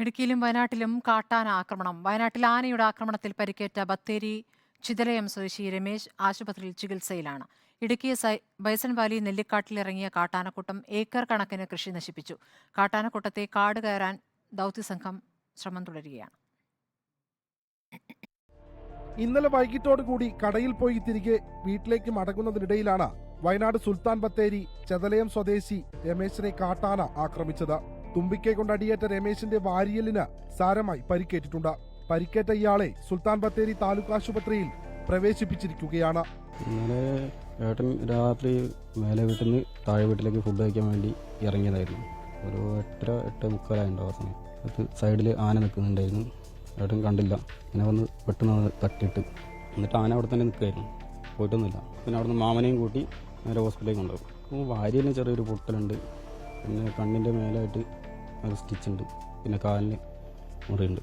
ഇടുക്കിയിലും വയനാട്ടിലും കാട്ടാന ആക്രമണം. വയനാട്ടിൽ ആനയുടെ ആക്രമണത്തിൽ പരിക്കേറ്റ ബത്തേരി ചിതലയം സ്വദേശി രമേശ് ആശുപത്രിയിൽ ചികിത്സയിലാണ്. ഇടുക്കി ബൈസൺ വാലി നെല്ലിക്കാട്ടിലിറങ്ങിയ കാട്ടാനക്കൂട്ടം ഏക്കർ കണക്കിന് കൃഷി നശിപ്പിച്ചു. കാട്ടാനക്കൂട്ടത്തെ കാട് കയറാൻ ദൗത്യസംഘം ശ്രമം തുടരുകയാണ്. ഇന്നലെ വൈകിട്ടോട് കൂടി കടയിൽ പോയി തിരികെ വീട്ടിലേക്ക് മടങ്ങുന്നതിനിടയിലാണ് വയനാട് സുൽത്താൻ ബത്തേരി ചെതലയം സ്വദേശി രമേശിനെ കാട്ടാന ആക്രമിച്ചത്. തുമ്പിക്കെ കൊണ്ട് അടിയേറ്റ രമേശിന്റെ വാരിയലിന് സാരമായി പരിക്കേറ്റിട്ടുണ്ട്. പരിക്കേറ്റ ഇയാളെ സുൽത്താൻ ബത്തേരി താലൂക്ക് ആശുപത്രിയിൽ പ്രവേശിപ്പിച്ചിരിക്കുകയാണ്. ഇന്നലെ ഏട്ടൻ രാത്രി മേലെ വീട്ടിൽ നിന്ന് താഴെ വീട്ടിലേക്ക് ഫുഡ് കഴിക്കാൻ വേണ്ടി ഇറങ്ങിയതായിരുന്നു. ഒരു എട്ടര എട്ട് മുക്കാലായിട്ടുണ്ടാവും ആ സമയം. അത് സൈഡിൽ ആന നിൽക്കുന്നുണ്ടായിരുന്നു. ഏട്ടൻ കണ്ടില്ല. പിന്നെ വന്ന് പെട്ടെന്ന് തട്ടിയിട്ട്. എന്നിട്ട് ആന അവിടെ തന്നെ നിൽക്കുകയായിരുന്നു. പോയിട്ടൊന്നുമില്ല. പിന്നെ അവിടുന്ന് മാമനെയും കൂട്ടി നേരെ ഹോസ്പിറ്റലിലേക്ക് കൊണ്ടുപോകും വാരിയിലും ചെറിയൊരു പൊട്ടലുണ്ട്. പിന്നെ കണ്ണിന്റെ മേലായിട്ട് ഒരു സ്റ്റിച്ചുണ്ട്. പിന്നെ കാലിന് മുറിയുണ്ട്.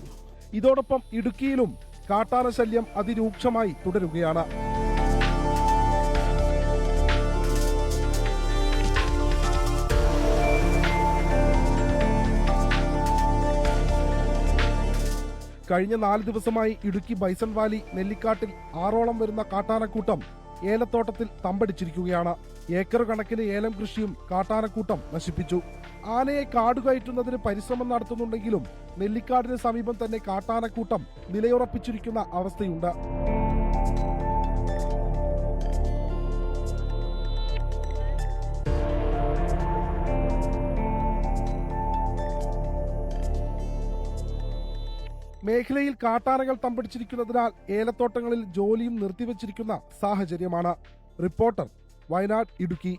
ഇതോടൊപ്പം ഇടുക്കിയിലും കാട്ടാന ശല്യം അതിരൂക്ഷമായി തുടരുകയാണ്. കഴിഞ്ഞ നാല് ദിവസമായി ഇടുക്കി ബൈസൺ വാലി നെല്ലിക്കാട്ടിൽ ആറോളം വരുന്ന കാട്ടാനക്കൂട്ടം ഏലത്തോട്ടത്തിൽ തമ്പടിച്ചിരിക്കുകയാണ്. ഏക്കർ കണക്കിന് ഏലം കൃഷിയും കാട്ടാനക്കൂട്ടം നശിപ്പിച്ചു. ആനയെ കാടുകയറ്റുന്നതിന് പരിശ്രമം നടത്തുന്നുണ്ടെങ്കിലും നെല്ലിക്കാടിന് സമീപം തന്നെ കാട്ടാനക്കൂട്ടം നിലയുറപ്പിച്ചിരിക്കുന്ന അവസ്ഥയുണ്ട്. മേഖലയിൽ കാട്ടാനകൾ തമ്പടിച്ചിരിക്കുന്നതിനാൽ ഏലത്തോട്ടങ്ങളിൽ ജോലിയും നിർത്തിവച്ചിരിക്കുന്ന സാഹചര്യമാണ്. റിപ്പോർട്ടർ വയനാട് ഇടുക്കി